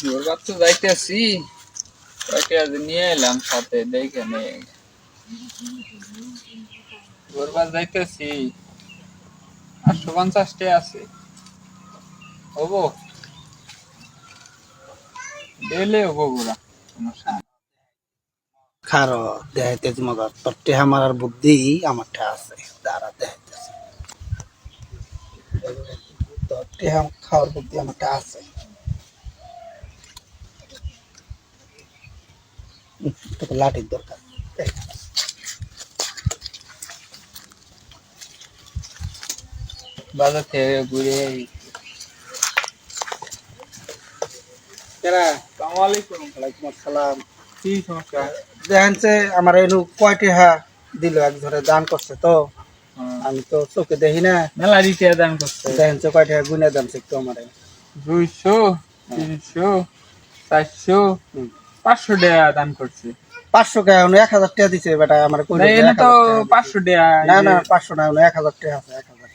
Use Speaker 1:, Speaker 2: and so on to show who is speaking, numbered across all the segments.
Speaker 1: ঘুরবার তো যাইতেছি। কয়টা যে নিয়ে এলাম সাথে, দেখে নে ঘুরবার যাইতেছি। আটশো পঞ্চাশটা আছে। হব? ডেলে হব ঘোরা সমস্যা নেই।
Speaker 2: খারো দেখাইতেছি মজা তোর টেহা মারার বুদ্ধি আমার ঠেহা আছে। দাঁড়া দেখাইতেছি তোর খাওয়ার বুদ্ধি আমার ঠেহা আছে। তোকে লাঠির দরকার।
Speaker 1: বাজার থেকে ঘুরে
Speaker 2: আমার এনু কয় টেহা দিল এক ধরে দান করছে তো।
Speaker 1: হ্যাঁ।
Speaker 2: আমি তো চোখে দেখি না।
Speaker 1: মেলা রিটিয়া দান করছে।
Speaker 2: দেখেন যে কয় টেহা গুনে দাম একটু আমার।
Speaker 1: দুইশো তিনশো চারশো। পাঁচশো টাকা দান করছে।
Speaker 2: পাঁচশো টাকা এক হাজার টাকা দিছে বেটা আমার কই
Speaker 1: না এনে তো পাঁচশো টাকা
Speaker 2: না না পাঁচশো না এক হাজার টাকা আছে এক হাজার।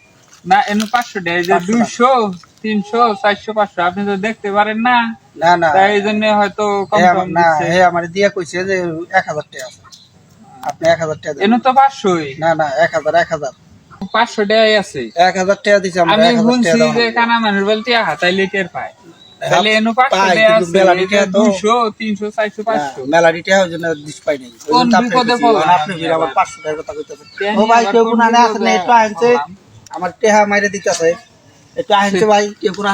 Speaker 1: না এনে পাঁচশো টাকা যে দুইশো তিনশো চারশো পাঁচশো আপনি তো দেখতে পারেন না।
Speaker 2: না না।
Speaker 1: তাই এই জন্য হয়তো
Speaker 2: না হে আমার দিয়া কইছে যে এক হাজার টাকা আছে। আপনি এক হাজার টাকা।
Speaker 1: এনে তো পাঁচশোই।
Speaker 2: না না এক হাজার এক হাজার।
Speaker 1: পাঁচশো টাকাই আছে।
Speaker 2: এক হাজার টাকা দিছে
Speaker 1: আমি শুনছি যে কানা মানুষ বলতে হাতাইলে টের পায়।
Speaker 2: হ্যাঁ, ফির আমার
Speaker 1: টেহা
Speaker 2: মাইরে দিতেছে একটু আনছে ভাই কেউ কোন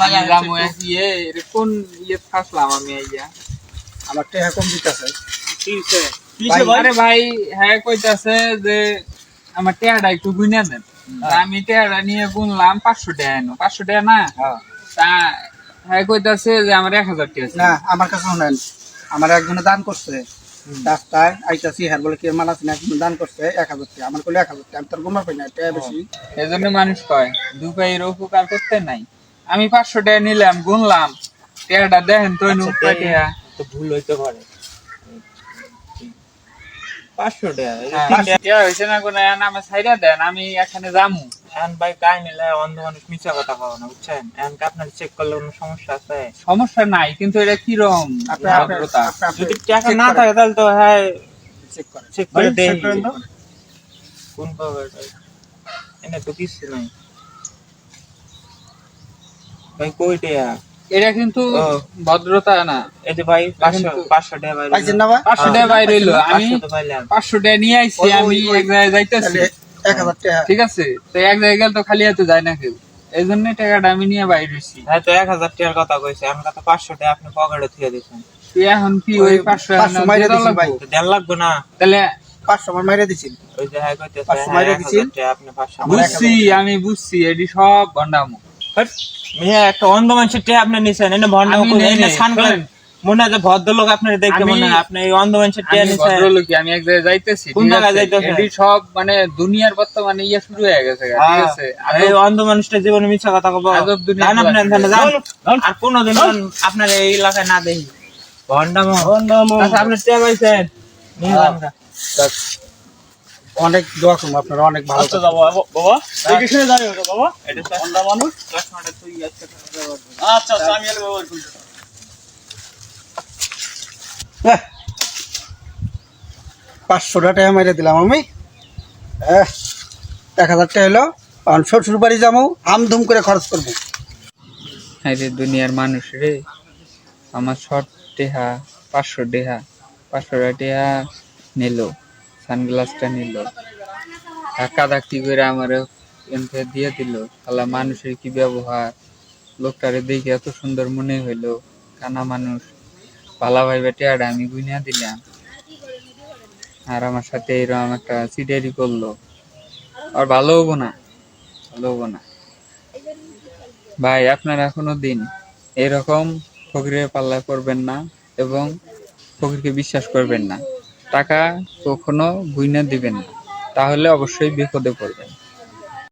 Speaker 2: ভাই
Speaker 1: রামু ইয়ে কোন ইয়ে ফাসলাম আমি আইয়া
Speaker 2: আমার টেহা কম দিতেছে
Speaker 1: আরে ভাই হ্যাঁ কইতাছে যে আমার একটু গুইনা দেন। তা আমি নিয়ে গুনলাম পাঁচশো টাকা এনো। পাঁচশো টাকা না?
Speaker 2: হ্যাঁ।
Speaker 1: তা হ্যাঁ কইতাছে যে আমার এক হাজার টাকা
Speaker 2: না আমার কাছে শুনেন আমার একজনে দান করছে। রাস্তায় আইতাছি হ্যাঁ বলে কি মাল আছে না একজনে দান করছে এক হাজার টাকা আমার করলে এক হাজার টাকা আমি তোর গোমা পাই না টাকা বেশি।
Speaker 1: এই জন্য মানুষ কয় দু পায়ের উপকার করতে নাই। আমি পাঁচশো টাকা নিলাম গুনলাম। দেখেন তো টাকা
Speaker 3: তো ভুল হইতে পারে। পাঁচশো টাকা যে
Speaker 1: হ্যাঁ, হয়েছে না কোনো নামে ছাইরা দেন আমি এখানে যামু।
Speaker 3: এখন ভাই কাই নিলে অন্ধ মানুষ মিছা কথা কও না বুঝছেন? এখন আপনার চেক করলে কোনো সমস্যা আছে?
Speaker 1: সমস্যা নাই কিন্তু এটা
Speaker 2: আপনি- আপনি
Speaker 3: যদি টাকা না থাকে তাহলে তো হ্যাঁ
Speaker 2: check করেন।
Speaker 3: চেক করে দেই কোন পাবে এনে তো কিছু নাই। ভাই কই
Speaker 1: এটা কিন্তু ভদ্রতা না।
Speaker 3: এই যে ভাই পাঁচশো টাকা ভাই
Speaker 2: পাইছেন না ভাই?
Speaker 1: পাঁচশো টাকা বাইরে রইল। আমি
Speaker 3: পাঁচশো তো পাইলাম
Speaker 1: পাঁচশো টাকা নিয়ে আইছি আমি এক জায়গায় যাইতেছি।
Speaker 2: এক হাজার টাকা।
Speaker 1: ঠিক আছে তো এক জায়গায় তো খালি হাতে যায় না কেউ। এই জন্য টাকাটা আমি নিয়ে বাইরে হইছি
Speaker 3: হ্যাঁ তো এক হাজার টাকার কথা কইছে আমার কথা পাঁচশো টাকা আপনি পকেটে থুয়ে দিয়েছেন
Speaker 1: তুই এখন কি ওই পাঁচশো এখন?
Speaker 3: তো দেড় লাগবে না?
Speaker 1: তাহলে
Speaker 2: পাঁচশো আমার মাইরে দিছিল
Speaker 3: ওই যে হ্যাঁ কইতেছে
Speaker 2: পাঁচশো
Speaker 3: হ্যাঁ,
Speaker 2: মাইরে
Speaker 3: টাকা আপনি পাঁচশো
Speaker 1: বুঝছি আমি বুঝছি এটি সব গন্ডামো
Speaker 3: হাট, মিয়া একটা অন্ধ মানুষের টেহা আপনি নিছেন এনে ভন্ড
Speaker 1: আমি নেই
Speaker 3: এনে সানগ্লাস
Speaker 1: শোনেন।
Speaker 3: মনে হয় ভদ্রলোক আপনার দেখে মনে হয় আপনি এই অন্ধ মানুষের টেহা
Speaker 1: আমি এক জায়গায় যাইতেছি
Speaker 3: কোন জায়গায়?
Speaker 1: এটি সব মানে দুনিয়ার বর্তমানে ইয়ে শুরু হয়ে গেছে ঠিক আছে?
Speaker 3: আর এই অন্ধ মানুষটা জীবনে মিথ্যা কথা কব।
Speaker 1: আজব দুনিয়া
Speaker 3: জান আপনি
Speaker 1: লাগছে।
Speaker 3: এখানে যান। আর কোনোদিন আপনার এই এলাকায় না দেখি। ভন্ডামো আচ্ছা আপনি টেহা পাইছেন।
Speaker 2: যাক, অনেক দোয়া করব আপনারা অনেক ভালো
Speaker 3: আচ্ছা,
Speaker 2: থাকবেন।
Speaker 3: বাবা দেখে শুনে যাই বাবা? এটা ভন্ডা মানুষ। আচ্ছা আচ্ছা আমি ব্যবহার
Speaker 2: আহ, পাঁচশো টাকা মাইরে দিলাম আমি। আহ, এক হাজার টাকা হলো। কারণ শ্বশুর বাড়ি যাব আমধুম করে খরচ করব।
Speaker 1: হ্যাঁ রে দুনিয়ার মানুষ রে আমার শর্ট টেহা পাঁচশো টেহা পাঁচশো টেহা নিল সানগ্লাসটা নিল। ধাক্কা ধাক্কি করে আমার দিয়ে দিল। তাহলে মানুষের কি ব্যবহার? লোকটারে দেখে এত সুন্দর মনে হইল কানা মানুষ। পালা ভাইবে টেহাটা আমি গুনিয়া দিলাম। আর আমার সাথে এরকম একটা সিটারি করল। আর ভালো হব না, ভালো হব না। ভাই, আপনারা এখনও দিন। এরকম ফকিরের পাল্লায় পড়বেন না এবং ফকিরকে বিশ্বাস করবেন না। টাকা কখনো গুইনা দিবেন না। তাহলে অবশ্যই বিপদে পড়বেন।